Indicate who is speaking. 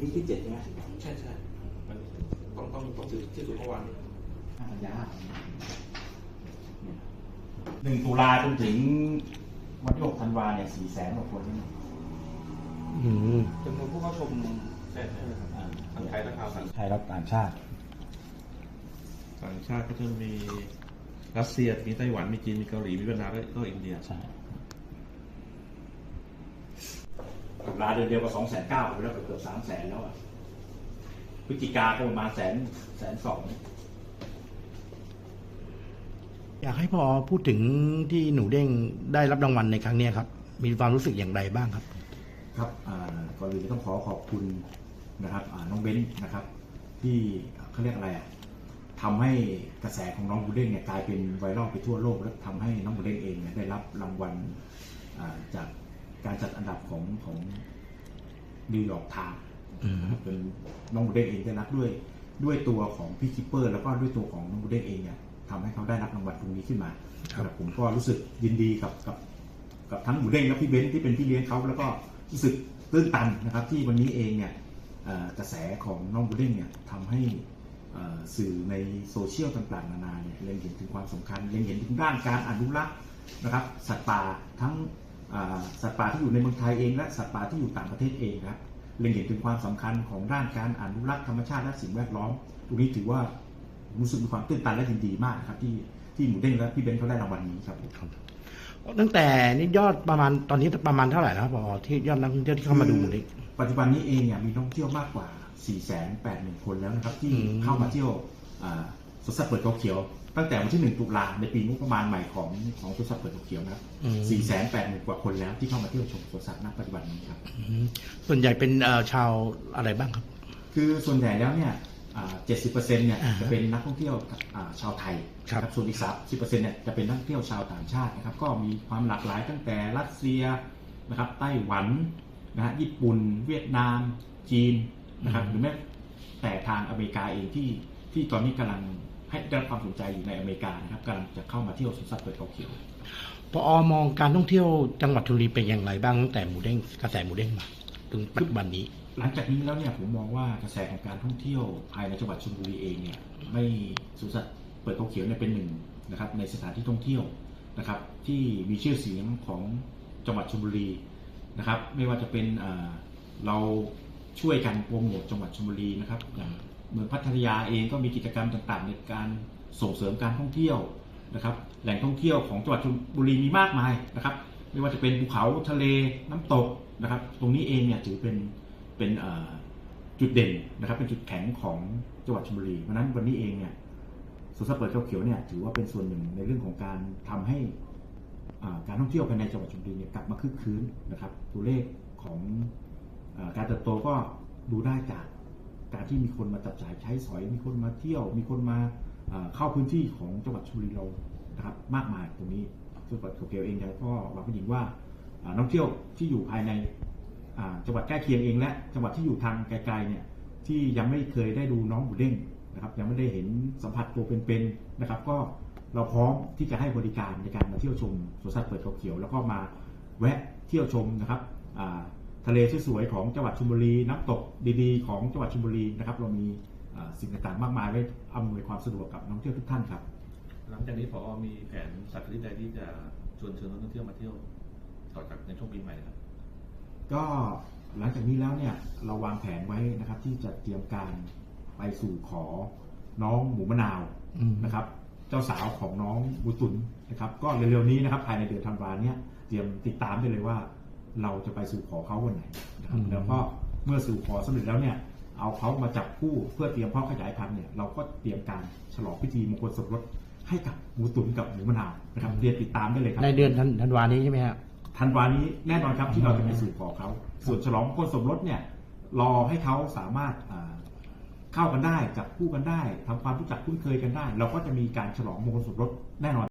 Speaker 1: วันนี้ที่เจ็ดใช่ไหม
Speaker 2: ใช่ใช่มันต้องต้องต้องถือที่สุดเมื่อวานนี้
Speaker 1: ห้ากันยาหนึ่งตุลาจนถึงวันที่หกธันวาเนี่ยสี่แสนกว่าคนใช่ไหม
Speaker 3: อืม
Speaker 2: จำนวนผู้เข้าชมใช่ใช่ครับ
Speaker 1: อ่า
Speaker 2: ทั้งไทยและชาวต่าง
Speaker 1: ไทยและต่างชาติ
Speaker 2: ต่างชาติก็จะมีรัสเซียมีไต้หวันมีจีนมีเกาหลีมีเวียดนามและก็อินเดีย
Speaker 1: ใช่ตุ ลาเดือนเดียวก็สองแสนเก้าไปแล้วเกือบสามแสนแล้วอะพฤศจิกาก็ประมาณแสนแสนสอง
Speaker 3: อยากให้พอพูดถึงที่หนูเด้งได้รับรางวัลในครั้งเนี้ยครับ มีความรู้สึกอย่างไรบ้างครับ
Speaker 1: ครับอ่าก่อนอื่นต้องขอขอบคุณนะครับอ่าน้องเบ้นนะครับ ที่เขาเรียกอะไรอะทำให้กระแสของน้องบูเด้งเนี่ยกลายเป็นไวรัลไปทั่วโลก และทำให้น้องบูเด้งเองเนี่ยได้รับรางวัลอ่าจากการจัดอันดับของของ นิวยอร์กไทม์
Speaker 3: อืม
Speaker 1: เป็นน้องบูเด้งเองได้รับด้วย ด้วยตัวของพี่คิปเปอร์ แล้วก็ด้วยตัวของน้องบูเด้งเองเนี่ยทำให้เขาได้รับรางวัลตรงนี้ขึ้นมา
Speaker 3: ครับ
Speaker 1: แล้วผมก็รู้สึกยินดีกับกับ กับทั้งหมูเด้งและพี่เบนซ์ที่เป็นพี่เลี้ยงเขาแล้วก็รู้สึกตื้นตันนะครับ ที่วันนี้เองเนี่ยเอ่อกระแสของน้องหมูเด้งเนี่ยทำให้เอ่อสื่อในโซเชียลต่างๆ นานาเนี่ยเล็งเห็นถึงความสำคัญเล็งเห็นถึงด้านการอนุรักษ์นะครับ สัตว์ป่าทั้งอ่า สัตว์ป่าที่อยู่ในเมืองไทยเองและสัตว์ป่าที่อยู่ต่างประเทศเองนะครับเล็งเห็นถึงความสำคัญของด้านการอนุรักษ์ธรรมชาติและสิ่งแวดล้อมตรงนี้ถือว่ารู้สึกมีความตื้นตันและยินดีมากนะครับที่ที่หมูเด้งและพี่เบนซ์เขาได้รางวัลนี้ครับ
Speaker 3: ตั้งแต่นี่ยอดประมาณตอนนี้ประมาณเท่าไหร่แล้วครับพอที่ยอดนักท่องเที่ยวที่เข้ามาดูหนูเด้ง
Speaker 1: ปัจจุบันนี้เองเนี่ยมีนักท่องเที่ยวมากกว่า4 8 0 0 0 0คนแล้วนะครับที่
Speaker 3: อืม
Speaker 1: เข้ามาเที่ยวอ่าสวนสัตว์เปิดเขาเขียว ตั้งแต่วันที่1ตุลาในปีงบประมาณใหม่ของของสวนสัตว์เปิดเขาเขียวนะครับ
Speaker 3: อืม
Speaker 1: 4 8 0 0 0 0กว่าคนแล้วที่เข้ามาเที่ยวชมสวนสัตว์ณปัจจุบันนี้ครับ
Speaker 3: อืมส่วนใหญ่เป็นเอ่อชาวอะไรบ้างครับ
Speaker 1: คือส่วนใหญ่แล้วเนี่ยอ่า70%เนี่ย
Speaker 3: อ่าฮะ
Speaker 1: จะเป็นนักท่องเที่ยวอ่าชาวไทย
Speaker 3: ครับ
Speaker 1: นะส่วนอีก30%เนี่ยจะเป็นนักท่องเที่ยวชาวต่างชาตินะครับ ก็มีความหลากหลายตั้งแต่รัสเซียนะครับไต้หวันนะฮะญี่ปุ่น เวียดนาม จีนนะครับหรือแม้แต่ทางอเมริกาเองที่ที่ตอนนี้กำลัง ให้ได้รับความสนใจอยู่ในอเมริกานะครับกำลังจะเข้ามาเที่ยวสวนสัตว์เปิดเขาเขียว
Speaker 3: พอมองการท่องเที่ยวจังหวัดชลบุรีเป็นอย่างไรบ้างตั้งแต่หมูเด้งกระแสหมูเด้งมาถึงปัจจุบันนี้
Speaker 1: หลังจากนี้แล้วเนี่ยผมมองว่ากระแสของการท่องเที่ยวภายในจังหวัดชลบุรีเองเนี่ยไม่สวนสัตว์เปิดเขาเขียวเนี่ยเป็นหนึ่งนะครับในสถานที่ท่องเที่ยวนะครับ ที่มีชื่อเสียงของจังหวัดชลบุรีนะครับ ไม่ว่าจะเป็นอ่าเราช่วยกันโปรโมทจังหวัดชลบุรีนะครับอย่าง เมืองพัทยาเองก็มีกิจกรรมต่างๆ ในการส่งเสริมการท่องเที่ยวนะครับ แหล่งท่องเที่ยวของจังหวัดชลบุรีมีมากมายนะครับ ไม่ว่าจะเป็นภูเขาทะเลน้ำตกนะครับ ตรงนี้เองเนี่ยถือเป็นเป็นจุดเด่นนะครับ เป็นจุดแข็งของจังหวัดชลบุรี เพราะนั้นวันนี้เองเนี่ยสวนสัตว์เปิดเขาเขียวเนี่ยถือว่าเป็นส่วนหนึ่งในเรื่องของการทำให้อาการท่องเที่ยวภายในจังหวัดชลบุรีเนี่ยกลับมาคึกคืนนะครับ ตัวเลขของอการเติบโตก็ดูได้จาก การที่มีคนมาจับจ่ายใช้สอย มีคนมาเที่ยว มีคนมาเข้าพื้นที่ของจังหวัดชลบุรีเรานะครับมากมายตรงนี้ส่วนจังหวัดเขาเขียวเองเนี่ยก็หวังเป็นอย่างว่านักท่องเที่ยวที่อยู่ภายในจังหวัดใกล้เคียงเองและจังหวัดที่อยู่ทางไกลๆเนี่ยที่ยังไม่เคยได้ดูน้องหมูเด้งนะครับยังไม่ได้เห็นสัมผัสตัวเป็นๆนะครับ ก็เราพร้อมที่จะให้บริการในการมาเที่ยวชมสวนสัตว์เปิดเขาเขียว แล้วก็มาแวะเที่ยวชมนะครับ ทะเลสวยๆของจังหวัดชลบุรีน้ำตกดีๆ ของจังหวัดชลบุรีนะครับเรามีอ่าสิ่งต่างๆมากมายไว้อำนวยความสะดวกกับนักท่องเที่ยวทุกท่านครับ
Speaker 2: หลังจากนี้พอมีแผนสักชนิดใดที่จะชวนเชิญนักท่องเที่ยวมาเที่ยวต่อจากในช่วงปีใหม่ครับ
Speaker 1: ก็หลังจากนี้แล้วเนี่ยเราวางแผนไว้นะครับ ที่จะเตรียมการไปสู่ขอน้องหมูมะนาว
Speaker 3: อืม
Speaker 1: นะครับ เจ้าสาวของน้องบุตุนนะครับ ก็เร็วๆนี้นะครับภายในเดือนธันวาเนี่ยเตรียมติดตามได้เลยว่า เราจะไปสู่ขอเขาวันไหนนะครับแล้วก็เมื่อสู่ขอสำเร็จแล้วเนี่ยเอาเขามาจับคู่เพื่อเตรียมเพ่อขยายพันธุ์เนี่ยเราก็เตรียมการฉลองพิธีมงคลสมรสให้กับหมูตุนกับหมูมะนาวนะครับเรียนติดตามได้เลยครับ
Speaker 3: ในเดือนธันธันวานี้ใช่ไหมครับ
Speaker 1: ธันวานี้แน่นอนครับที่เราจะไปสู่ขอเขา ส่วนฉลองมงคลสมรสเนี่ยรอให้เขาสามารถอ่าเข้ากันได้จับคู่กันได้ทำความรู้จักคุ้นเคยกันได้ เราก็จะมีการฉลองมงคลสมรสแน่นอน